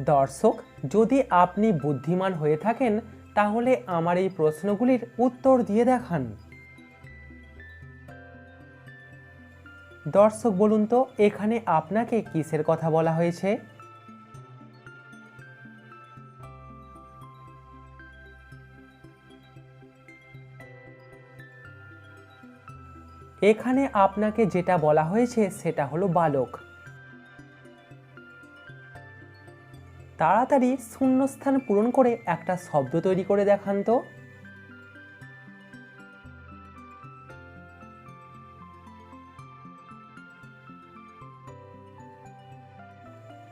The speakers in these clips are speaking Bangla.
দর্শক, যদি আপনি বুদ্ধিমান হয়ে থাকেন, তাহলে আমার এই প্রশ্নগুলির উত্তর দিয়ে দেখান। দর্শক, বলুন তো, এখানে আপনাকে কিসের কথা বলা হয়েছে? এখানে আপনাকে যেটা বলা হয়েছে, সেটা হলো বালক। তাড়াতাড়ি শূন্যস্থান পূরণ করে একটা শব্দ তৈরি করে দেখান তো।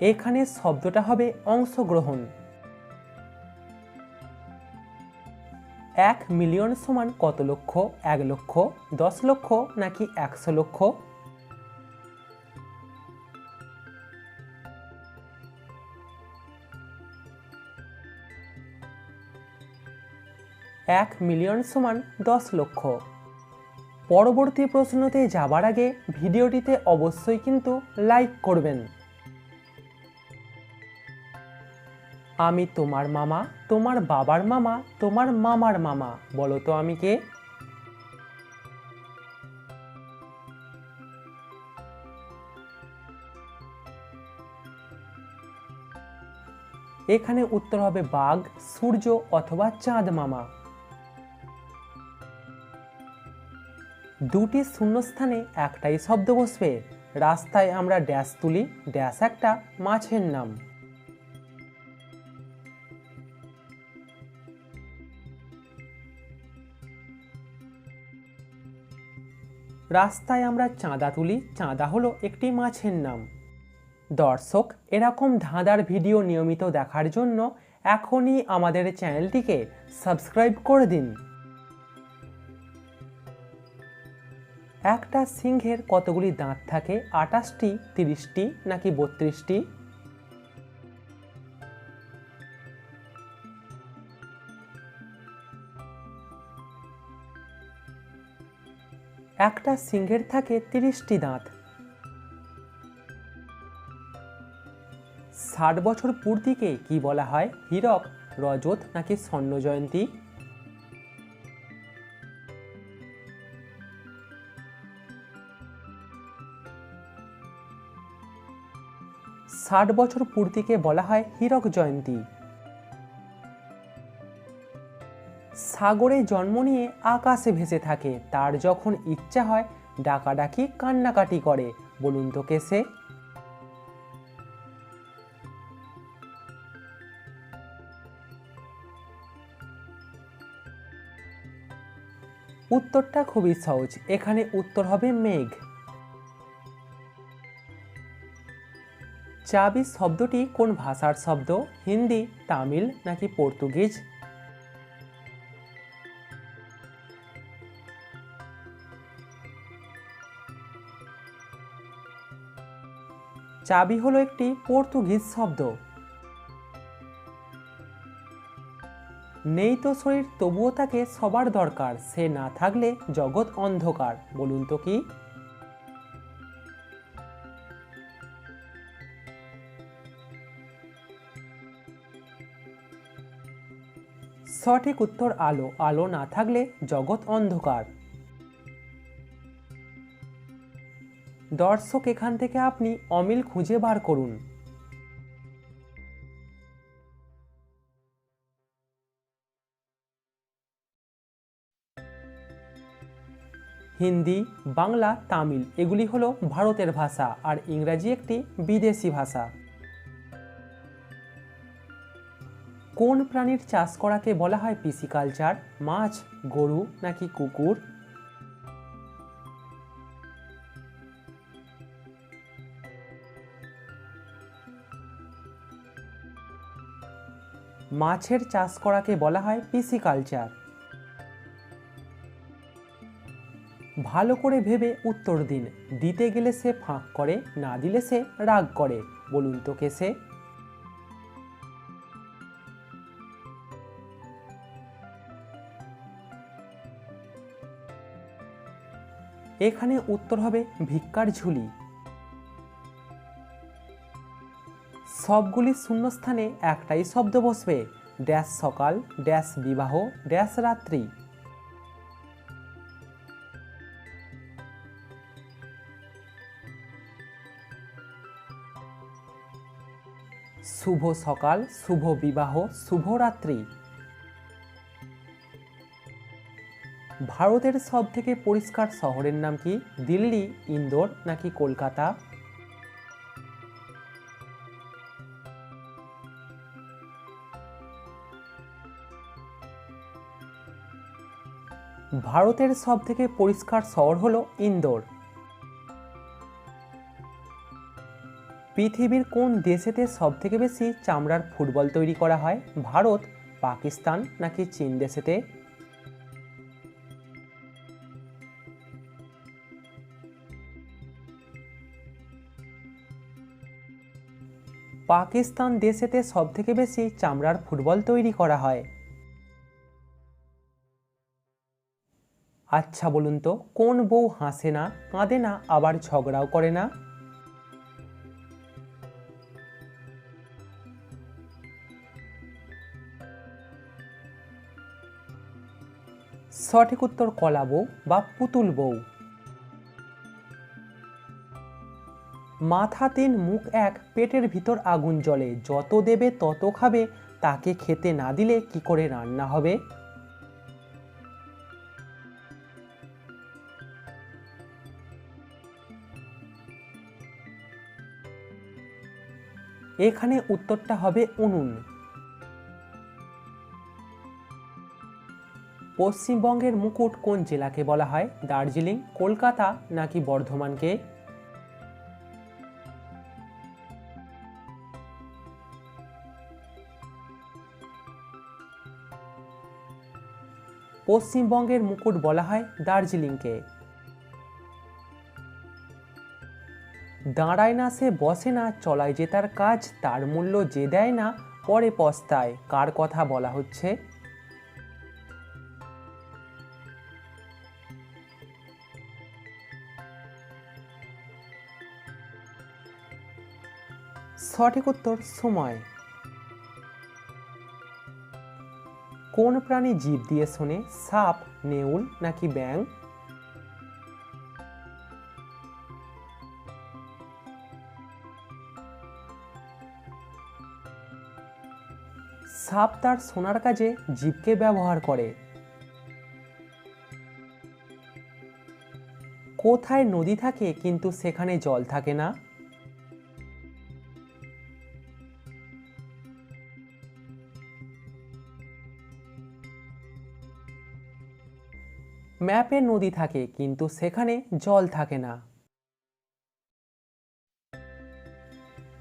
এখানে শব্দটা হবে অংশগ্রহণ। এক মিলিয়ন সমান কত লক্ষ? এক লক্ষ, দশ লক্ষ নাকি একশো লক্ষ? এক মিলিয়ন সমান দশ লক্ষ। পরবর্তী প্রশ্নতে যাবার আগে ভিডিওটিতে অবশ্যই কিন্তু লাইক করবেন। আমি তোমার মামা, তোমার বাবার মামা, তোমার মামার মামা, বলো তো আমি কে? এখানে উত্তর হবে বাঘ, সূর্য অথবা চাঁদ মামা। দুটি শূন্যস্থানে একটাই শব্দ বসবে। রাস্তায় আমরা ড্যাশ তুলি, ড্যাশ একটা মাছের নাম। রাস্তায় আমরা চাঁদা তুলি, চাঁদা হলো একটি মাছের নাম। দর্শক, এরকম ধাঁধার ভিডিও নিয়মিত দেখার জন্য এখনই আমাদের চ্যানেলটিকে সাবস্ক্রাইব করে দিন। একটা সিংহের কতগুলি দাঁত থাকে? আটাশটি, তিরিশটি, নাকি বত্রিশটি? একটা সিংহের থাকে তিরিশটি দাঁত। ষাট বছর পূর্তিকে কি বলা হয়? হীরক, রজত, নাকি স্বর্ণ জয়ন্তী? ষাট বছর পূর্তিকে বলা হয় হীরক জয়ন্তী। সাগরে জন্ম নিয়ে আকাশে ভেসে থাকে। তার যখন ইচ্ছা হয়, ডাকাডাকি, কান্নাকাটি করে। বলুন তো কে সে? উত্তরটা খুবই সহজ। এখানে উত্তর হবে মেঘ। চাবি শব্দটি কোন ভাষার শব্দ? হিন্দি, তামিল নাকি পর্তুগিজ? চাবি হলো একটি পর্তুগিজ শব্দ। নেই তো শরীর, তবুও তাকে সবার দরকার। সে না থাকলে জগৎ অন্ধকার। বলুন তো কি? সঠিক উত্তর আলো আলো না থাকলে জগৎ অন্ধকার। দর্শক, এখান থেকে আপনি অমিল খুঁজে বার করুন। হিন্দি, বাংলা, তামিল, এগুলি হলো ভারতের ভাষা, আর ইংরাজি একটি বিদেশি ভাষা। কোন প্রাণীর চাষ করাকে বলা হয় পিসিকালচার মাছ, গরু নাকি কুকুর? মাছের চাষ করাকে বলা হয় পিসিকালচার ভালো করে ভেবে উত্তর দিন। দিতে গেলে সে ফাঁক করে, না দিলে সে রাগ করে। বলুন তো কে সে? এখানে উত্তর হবে ভিক্ষার ঝুলি। সবগুলি শূন্যস্থানে একটাই শব্দ বসবে, ড্যাশ সকাল, ড্যাশ বিবাহ, ড্যাশ রাত্রি। শুভ সকাল, শুভ বিবাহ, শুভ ভারতের সব থেকে পরিষ্কার শহরের নাম কি? দিল্লি, ইন্দোর নাকি কলকাতা? ভারতের সব থেকে পরিষ্কার শহর হলো ইন্দোর। পৃথিবীর কোন দেশেতে সব থেকে বেশি চামড়ার ফুটবল তৈরি করা হয়? ভারত, পাকিস্তান নাকি চীন দেশেতে? পাকিস্তান দেশেতে সব থেকে বেশি চামড়ার ফুটবল তৈরি করা হয়। আচ্ছা বলুন তো, কোন বউ হাসে না, কাঁদে না, আবার ঝগড়াও করে না? সঠিক উত্তর কলা বউ বা পুতুল বউ। মাথা তিন মুখ এক, পেটের ভিতর আগুন জ্বলে। যত দেবে তত খাবে। তাকে খেতে না দিলে কি করে রান্না হবে? এখানে উত্তরটা হবে উনুন। পশ্চিমবঙ্গের মুকুট কোন জেলাকে বলা হয়? দার্জিলিং, কলকাতা নাকি বর্ধমানকে? পশ্চিমবঙ্গের মুকুট বলা হয় দার্জিলিংকে। দাঁড়ায় না সে, বসে না, চলায় যে তার কাজ, তার মূল্য যে দেয় না, পরে পস্তায়। কার কথা বলা হচ্ছে? সঠিক উত্তর, সময়। কোন প্রাণী জীব দিয়ে শোনে? সাপ, নেউল নাকি ব্যাং সাপ তার সোনার কাজে জীবকে ব্যবহার করে। কোথায় নদী থাকে কিন্তু সেখানে জল থাকে না? ম্যাপে নদী থাকে, কিন্তু সেখানে জল থাকে না।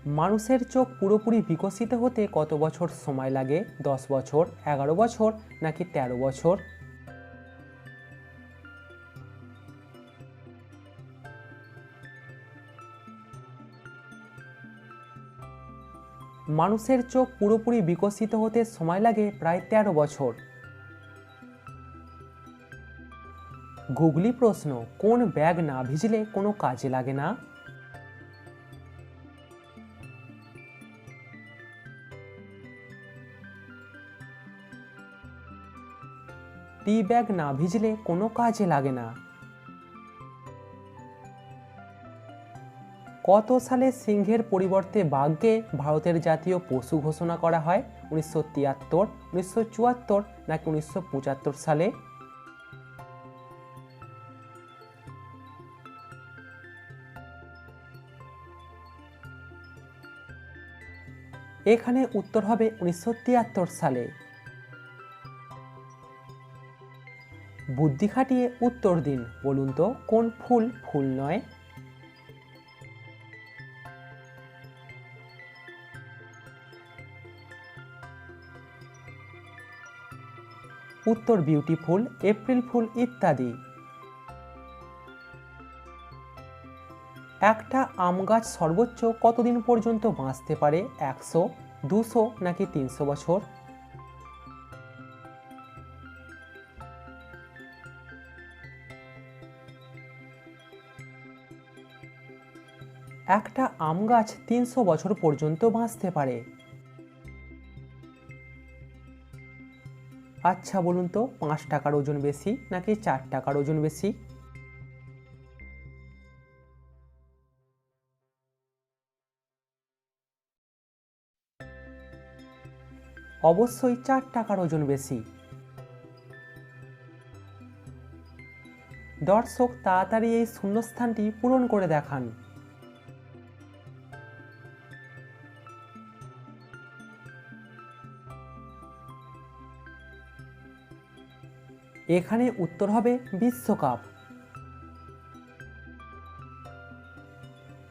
মানুষের চোখ পুরোপুরি বিকশিত হতে কত বছর সময় লাগে? দশ বছর, এগারো বছর, নাকি ১৩ বছর? মানুষের চোখ পুরোপুরি বিকশিত হতে সময় লাগে প্রায় ১৩ বছর। গুগলি প্রশ্ন, কোন ব্যাগ না ভিজলে কোনো কাজে লাগে না? টি ব্যাগ না ভিজলে কোনো কাজে লাগে না। কত সালে সিংহের পরিবর্তে বাঘকে ভারতের জাতীয় পশু ঘোষণা করা হয়? উনিশশো তিয়াত্তর, উনিশশো চুয়াত্তর নাকি উনিশশো পঁচাত্তর সালে? এখানে উত্তর হবে উনিশশো তিয়াত্তর সালে। বুদ্ধি খাটিয়ে উত্তর দিন, বলুন তো, কোন ফুল ফুল নয়? উত্তর বিউটিফুল এপ্রিল ফুল ইত্যাদি। একটা আম গাছ সর্বোচ্চ কতদিন পর্যন্ত বাঁচতে পারে? একশো, দুশো নাকি তিনশো বছর? একটা আম গাছ তিনশো বছর পর্যন্ত বাঁচতে পারে। আচ্ছা বলুন তো, পাঁচ টাকার ওজন বেশি নাকি চার টাকার ওজন বেশি? অবশ্যই চার টাকার ওজন বেশি। দর্শক, তাড়াতাড়ি এই শূন্যস্থানটি পূরণ করে দেখান। এখানে উত্তর হবে বিশ্বকাপ।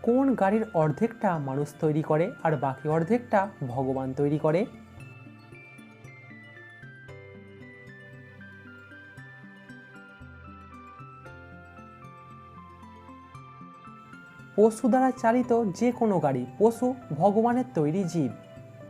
কোন গাড়ির অর্ধেকটা মানুষ তৈরি করে আর বাকি অর্ধেকটা ভগবান তৈরি করে? পশু দ্বারা চালিত যে কোনো গাড়ি পশু ভগবানের তৈরি জীব।